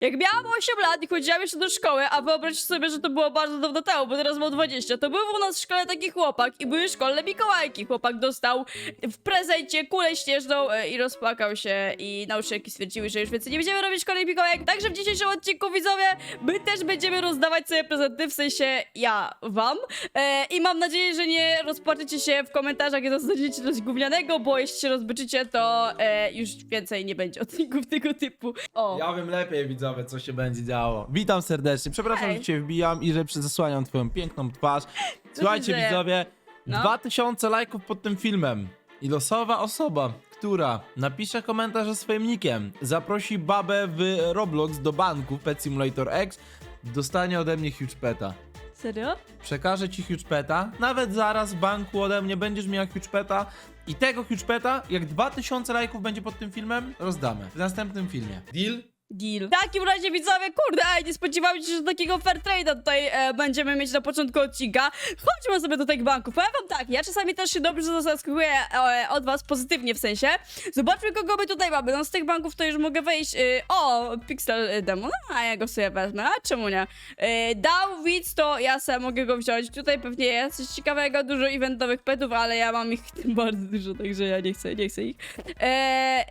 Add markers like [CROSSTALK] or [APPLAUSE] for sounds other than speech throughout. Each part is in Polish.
Jak miałam 8 lat i chodziłam jeszcze do szkoły, a wyobraźcie sobie, że to było bardzo dawno temu, bo teraz mam 20, to był u nas w szkole taki chłopak i były szkolne Mikołajki. Chłopak dostał w prezencie kulę śnieżną e, i rozpłakał się i nauczycielki stwierdziły, że już więcej nie będziemy robić szkolnych Mikołajek. Także w dzisiejszym odcinku, widzowie, my też będziemy rozdawać sobie prezenty, w sensie ja wam. E, I mam nadzieję, że nie rozpłaczecie się w komentarzach i dostaniecie coś gównianego, bo jeśli się rozbyczycie, to e, już więcej nie będzie odcinków tego typu. O. Ja wiem lepiej, co się będzie działo. Witam serdecznie. Przepraszam, Hej. że cię wbijam i że zasłaniam twoją piękną twarz. [LAUGHS] Słuchajcie, dzieje? widzowie, No. 2000 lajków pod tym filmem. I losowa osoba, która napisze komentarz ze swoim nickiem, zaprosi babę w Roblox do banku Pet Simulator X, dostanie ode mnie huge peta. Serio? Przekażę ci huge peta, nawet zaraz w banku ode mnie będziesz miała huge peta i tego huge peta, jak 2000 lajków będzie pod tym filmem, rozdamy w następnym filmie. Deal? Deal. W takim razie widzowie, kurde, ej, nie spodziewałem się, że takiego fair trade'a tutaj e, będziemy mieć na początku odcinka. Chodźmy sobie do tych banków. Powiem wam tak, ja czasami też się dobrze zaskakuję e, od was, pozytywnie w sensie. Zobaczmy, kogo my tutaj mamy. No z tych banków to już mogę wejść. E, o, Pixel Demon, a ja go sobie wezmę, a czemu nie? E, dał widz, to ja sobie mogę go wziąć. Tutaj pewnie jest coś ciekawego, dużo eventowych petów, ale ja mam ich [LAUGHS] bardzo dużo, także ja nie chcę, nie chcę ich. E,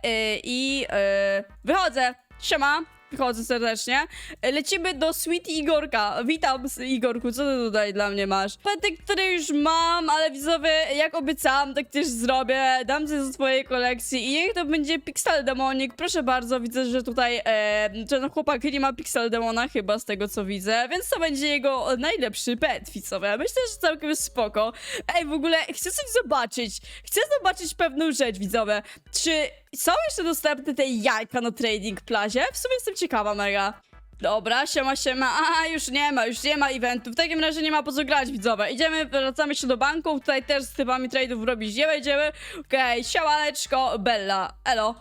e, I e, wychodzę. Siema, wychodzę serdecznie. Lecimy do Sweet Igorka. Witam, Igorku, co ty tutaj dla mnie masz? Pety, które już mam, ale widzowie, jak obiecałam, tak też zrobię. Dam ze swojej kolekcji i niech to będzie Pixel Demonik. Proszę bardzo, widzę, że tutaj e, ten chłopak nie ma Pixel Demona chyba z tego, co widzę, więc to będzie jego najlepszy pet, widzowie. Myślę, że całkiem spoko. Ej, w ogóle chcę coś zobaczyć. Chcę zobaczyć pewną rzecz, widzowie. Czy są jeszcze dostępne te jajka na Trading Plazie? W sumie jestem ciekawa mega. Dobra, siema, siema. A, już nie ma, już nie ma eventu. W takim razie nie ma po co grać. Idziemy, wracamy się do banku. Tutaj też z typami trade'ów robić nie będziemy. Okej, siamaneczko, Bella. Elo.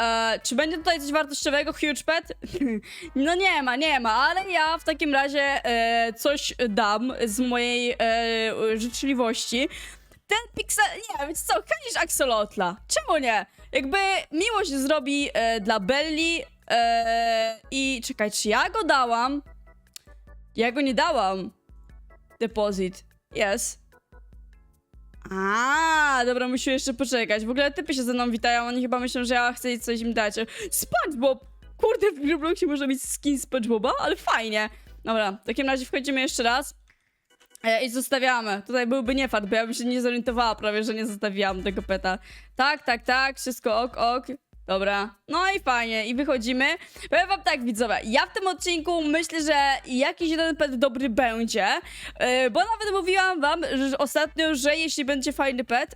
E, czy będzie tutaj coś wartościowego, huge pet? [LAUGHS] no nie ma, nie ma, ale ja w takim razie e, coś dam z mojej e, życzliwości. Ten piksel, nie wiem co, chęcisz Axolotla. Czemu nie? Jakby miłość zrobi e, dla Belli e, i czekaj, czy ja go dałam? Ja go nie dałam. Deposit. Yes. A, dobra, musimy jeszcze poczekać. W ogóle typy się ze mną witają, oni chyba myślą, że ja chcę coś im dać. SpongeBob! Kurde, w Robloxie można mieć skin SpongeBoba, ale fajnie. Dobra, w takim razie wchodzimy jeszcze raz. E, I zostawiamy. Tutaj byłby niefart, bo ja bym się nie zorientowała prawie, że nie zostawiłam tego peta. Tak, tak, tak, wszystko ok, ok. Dobra, no i fajnie, i wychodzimy. Powiem wam tak, widzowie, ja w tym odcinku myślę, że jakiś jeden pet dobry będzie, e, bo nawet mówiłam wam że ostatnio, że jeśli będzie fajny pet...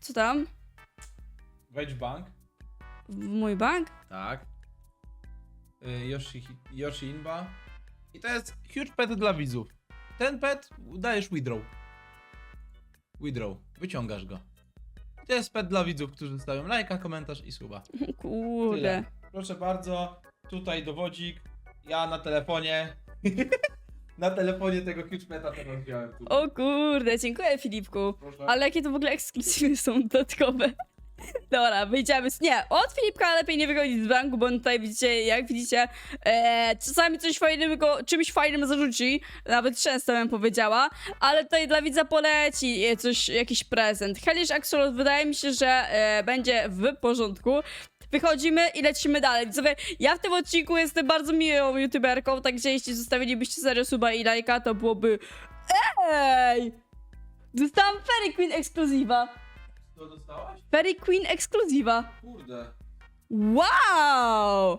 Co tam? Wejdź w bank. W mój bank? Tak. Y, Yoshi, Yoshi Inba. I to jest huge pet dla widzów. Ten pet dajesz withdraw. Withdraw. Wyciągasz go. To jest pet dla widzów, którzy stawią lajka, komentarz i suba. [LAUGHS] Kurde. Tyle. Proszę bardzo, tutaj dowodzik. Ja na telefonie. [LAUGHS] na telefonie tego huge peta teraz wziąłem. Tu. O kurde, dziękuję Filipku. Proszę. Ale jakie to w ogóle ekskluzywy są dodatkowe. Dobra, wyjdziemy. z- Nie, od Filipka lepiej nie wychodzić z banku, bo on tutaj widzicie, jak widzicie, e, czasami coś fajnego, czymś fajnym zarzuci, nawet często bym powiedziała, ale tutaj dla widza poleci e, coś, jakiś prezent. Hellish Axolot wydaje mi się, że e, będzie w porządku. Wychodzimy i lecimy dalej. Widzowie, ja w tym odcinku jestem bardzo miłą youtuberką, także jeśli zostawilibyście serio suba i lajka, to byłoby... Ej! Dostałam Fairy Queen ekskluzywa. To dostałaś? Fairy Queen ekskluzywa. Kurde. Wow!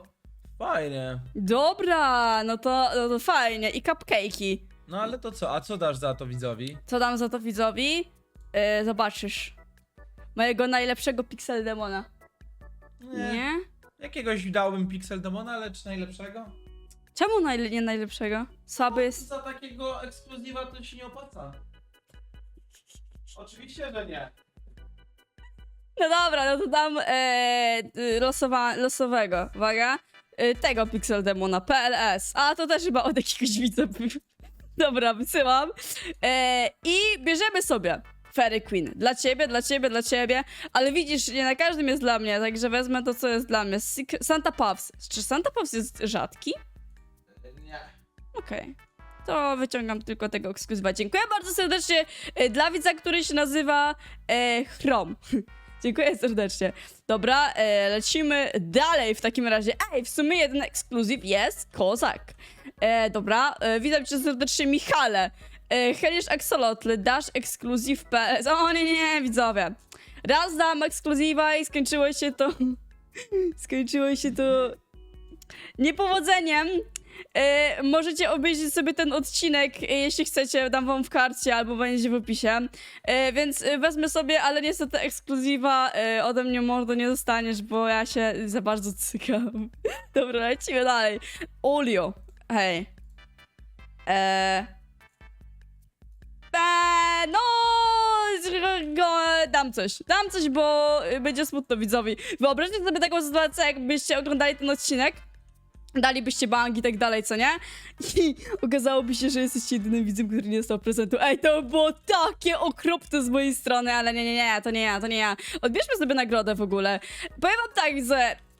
Fajnie. Dobra, no to, no to fajnie. I cupcake'i. No ale to co? A co dasz za to widzowi? Co dam za to widzowi? Yy, zobaczysz. Mojego najlepszego Pixel Demona. Nie? Jakiegoś dałbym Pixel Demona, lecz najlepszego? Czemu najle nie najlepszego? Słaby jest. Za takiego ekskluzywa to się nie opłaca. Oczywiście, że nie. No dobra, no to dam e, losowa losowego. Uwaga. E, tego Pixel Demona, PLS. A to też chyba od jakiegoś widza. był. [LAUGHS] Dobra, wysyłam. E, I bierzemy sobie Fairy Queen. Dla ciebie, dla ciebie, dla ciebie. Ale widzisz, nie na każdym jest dla mnie, także wezmę to, co jest dla mnie. Secret- Santa Puffs. Czy Santa Puffs jest rzadki? Nie. Okej. To wyciągam tylko tego ekskluzywa. Dziękuję bardzo serdecznie e, dla widza, który się nazywa e, Chrom. [LAUGHS] Dziękuję serdecznie. Dobra, e, lecimy dalej w takim razie. Ej, w sumie jeden ekskluzyw jest kozak. E, dobra, e, witam cię serdecznie, Michale. E, Helisz Axolotl, dasz ekskluzyw PS. O nie, nie, nie, widzowie. Raz dam ekskluzywa i skończyło się to... [LAUGHS] skończyło się to... Niepowodzeniem. E, możecie obejrzeć sobie ten odcinek, e, jeśli chcecie, dam wam w karcie albo będzie w opisie. E, więc e, wezmę sobie, ale niestety ekskluzywa e, ode mnie mordo nie dostaniesz, bo ja się za bardzo cykam. [LAUGHS] Dobra, lecimy dalej. Olio. Hej. Eee. Eee, no, dam coś. Dam coś, bo y, będzie smutno widzowi. Wyobraźcie sobie taką sytuację, jakbyście oglądali ten odcinek dalibyście bank i tak dalej, co nie? [LAUGHS] I okazałoby się, że jesteście jedynym widzem, który nie dostał prezentu. Ej, to było takie okropne z mojej strony, ale nie, nie, nie, to nie ja, to nie ja. Odbierzmy sobie nagrodę w ogóle. Powiem wam tak, że...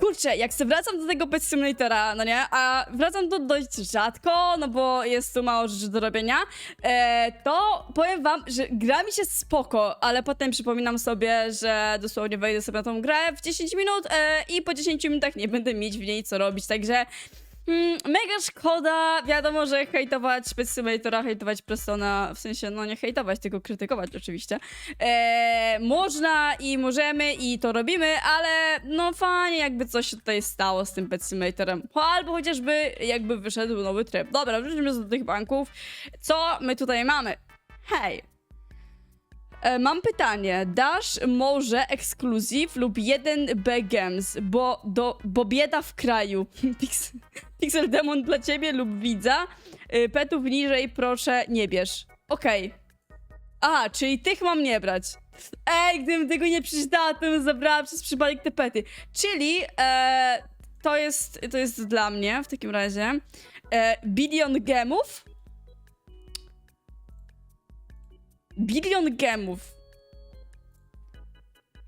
Kurczę, jak sobie wracam do tego Pet Simulatora, no nie, a wracam tu dość rzadko, no bo jest tu mało rzeczy do robienia, e, to powiem wam, że gra mi się spoko, ale potem przypominam sobie, że dosłownie wejdę sobie na tą grę w 10 minut e, i po 10 minutach nie będę mieć w niej co robić, także mm, mega szkoda, wiadomo, że hejtować Pet Simulatora, hejtować Prestona, w sensie, no nie hejtować, tylko krytykować oczywiście, e, można i możemy i to robimy, ale no fajnie jakby coś się tutaj stało z tym Pet Simulatorem, albo chociażby jakby wyszedł nowy tryb. Dobra, wróćmy do tych banków. Co my tutaj mamy? Hej. E, mam pytanie. Dasz może ekskluzyw lub jeden B Games, bo, do, bo bieda w kraju. [LAUGHS] Pix, Pixel Demon dla ciebie lub widza. E, petów niżej proszę nie bierz. Okej. Aha, czyli tych mam nie brać. Ej, gdybym tego nie przeczytała, to bym zabrała przez przypadek te pety. Czyli e, to, jest, to jest dla mnie w takim razie. E, bilion gemów. Bilion gemów.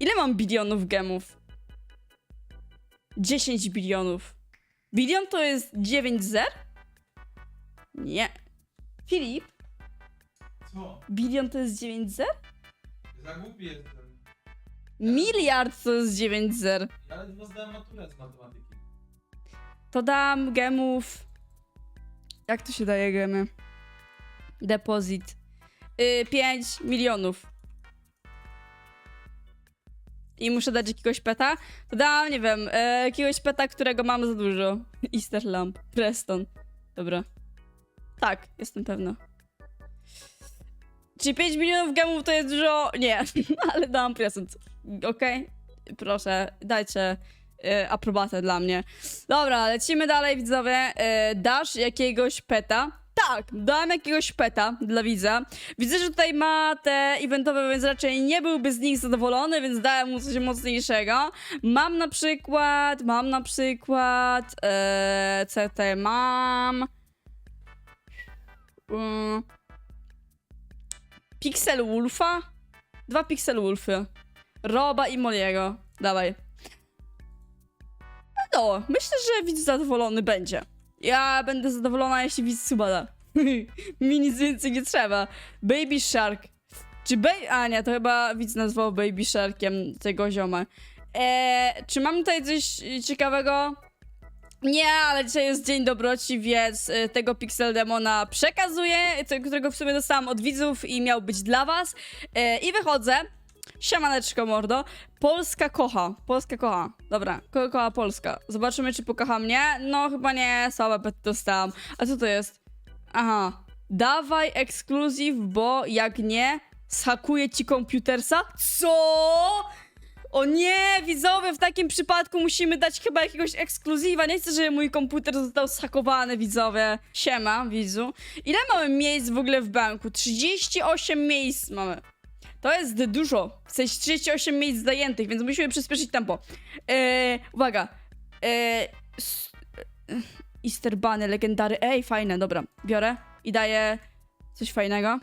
Ile mam bilionów gemów? 10 bilionów. Bilion to jest 9 zer? Nie. Filip, Co? bilion to jest 9 zer? Za głupi jestem. Miliard to jest 9 zer. Ja ledwo zdałem maturę z matematyki. To dam gemów. Jak to się daje gemy? Depozyt. Yy, 5 milionów. I muszę dać jakiegoś peta? To dam, nie wiem, e, jakiegoś peta, którego mam za dużo. [LAUGHS] Easter Lamp, Preston. Dobra. Tak, jestem pewna. Czy 5 milionów gemów to jest dużo? Nie, [LAUGHS] ale dam prezent. Okej? Proszę, dajcie e, aprobatę dla mnie. Dobra, lecimy dalej, widzowie. E, dasz jakiegoś peta? Tak, dałem jakiegoś peta dla widza. Widzę, że tutaj ma te eventowe, więc raczej nie byłby z nich zadowolony, więc dałem mu coś mocniejszego. Mam na przykład, mam na przykład, e, co tutaj mam? Mm. Pixel Wolfa? Dwa Pixel Wolfy. Roba i Moliego. Dawaj. No, myślę, że widz zadowolony będzie. Ja będę zadowolona, jeśli widz suba. [LAUGHS] Mi nic więcej nie trzeba. Baby Shark. Czy baby... A nie, to chyba widz nazwał Baby Sharkiem tego zioma. Eee, czy mam tutaj coś ciekawego? Nie, ale dzisiaj jest dzień dobroci, więc y, tego Pixel Demona przekazuję, którego w sumie dostałam od widzów i miał być dla was. E, I wychodzę. Siemaneczko, mordo. Polska kocha. Polska kocha. Dobra, kogo kocha Polska? Zobaczymy, czy pokocha mnie. No, chyba nie. Słabe pety dostałam. A co to jest? Aha. Dawaj ekskluzyw, bo jak nie, schakuję ci komputersa. Co? O nie, widzowie, w takim przypadku musimy dać chyba jakiegoś ekskluzywa. Nie chcę, żeby mój komputer został zhakowany, widzowie. Siema, widzu. Ile mamy miejsc w ogóle w banku? 38 miejsc mamy. To jest dużo. W sensie 38 miejsc zajętych, więc musimy przyspieszyć tempo. Eee, uwaga. Eee, s- e, legendary. Ej, fajne, dobra. Biorę i daję coś fajnego.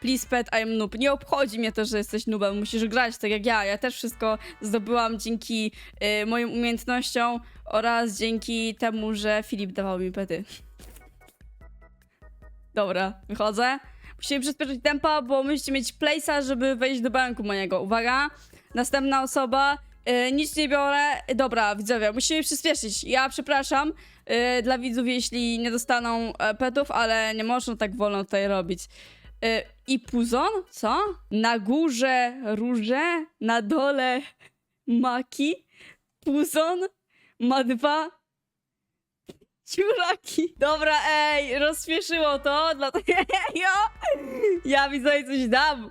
Please pet, I am noob. Nie obchodzi mnie to, że jesteś noobem, musisz grać tak jak ja. Ja też wszystko zdobyłam dzięki y, moim umiejętnościom oraz dzięki temu, że Filip dawał mi pety. Dobra, wychodzę. Musimy przyspieszyć tempa, bo musicie mieć place'a, żeby wejść do banku mojego. Uwaga, następna osoba. Y, nic nie biorę. Dobra, widzowie, musimy przyspieszyć. Ja przepraszam y, dla widzów, jeśli nie dostaną e, petów, ale nie można tak wolno tutaj robić. Y, I puzon? Co? Na górze róże, na dole maki. Puzon ma dwa ciuraki. Dobra, ej, rozśmieszyło to, dlatego [LAUGHS] ja widzowi coś dam.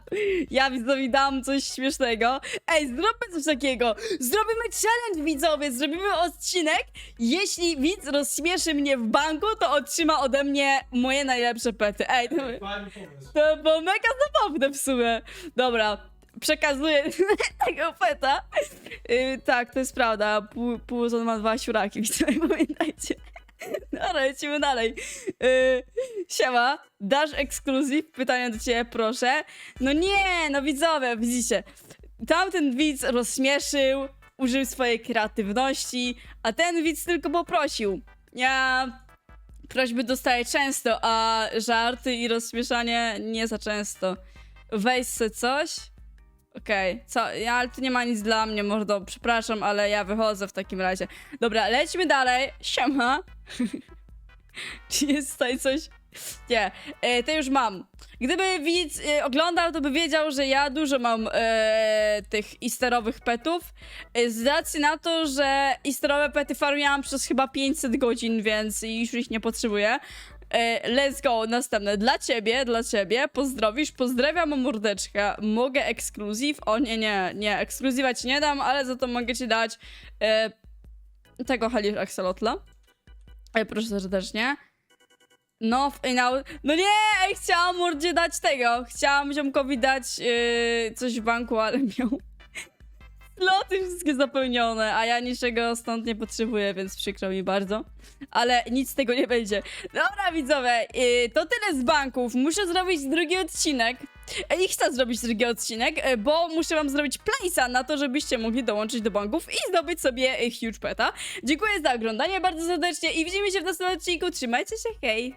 Ja widzowi dam coś śmiesznego. Ej, zróbmy coś takiego. Zrobimy challenge, widzowie, zrobimy odcinek. Jeśli widz rozśmieszy mnie w banku, to otrzyma ode mnie moje najlepsze pety. Ej, to, Fajny pomysł. to było mega zabawne w sumie. Dobra, przekazuję [LAUGHS] tego peta. Yy, tak, to jest prawda. Pół, Półzon ma dwa siuraki, widzowie, pamiętajcie. [LAUGHS] Dobra, lecimy dalej. Yy, siema, dasz ekskluzyw? Pytanie do ciebie, proszę. No nie, no widzowie, widzicie. Tamten widz rozśmieszył, użył swojej kreatywności, a ten widz tylko poprosił. Ja prośby dostaję często, a żarty i rozśmieszanie nie za często. Weź se coś. Okej, co? Ja, ale tu nie ma nic dla mnie, mordo. Przepraszam, ale ja wychodzę w takim razie. Dobra, lećmy dalej. Siema. [LAUGHS] Czy jest tutaj coś? Nie, e, to już mam. Gdyby widz e, oglądał, to by wiedział, że ja dużo mam e, tych isterowych petów. E, z racji na to, że isterowe pety farmiłam przez chyba 500 godzin, więc już ich nie potrzebuję. E, let's go, następne. Dla ciebie, dla ciebie. Pozdrowisz, pozdrawiam mordeczka. Mogę ekskluzyw? O nie, nie, nie. Ekskluzywa ci nie dam, ale za to mogę ci dać e, tego Halisz Axolotla. E, proszę serdecznie. No, w- no, no nie, chciałam mordzie dać tego. Chciałam ziomkowi dać yy, coś w banku, ale miał sloty wszystkie zapełnione, a ja niczego stąd nie potrzebuję, więc przykro mi bardzo. Ale nic z tego nie będzie. Dobra, widzowie, yy, to tyle z banków. Muszę zrobić drugi odcinek. E, I chcę zrobić drugi odcinek, e, bo muszę wam zrobić place'a na to, żebyście mogli dołączyć do banków i zdobyć sobie e, Huge Peta. Dziękuję za oglądanie bardzo serdecznie i widzimy się w następnym odcinku. Trzymajcie się, hej!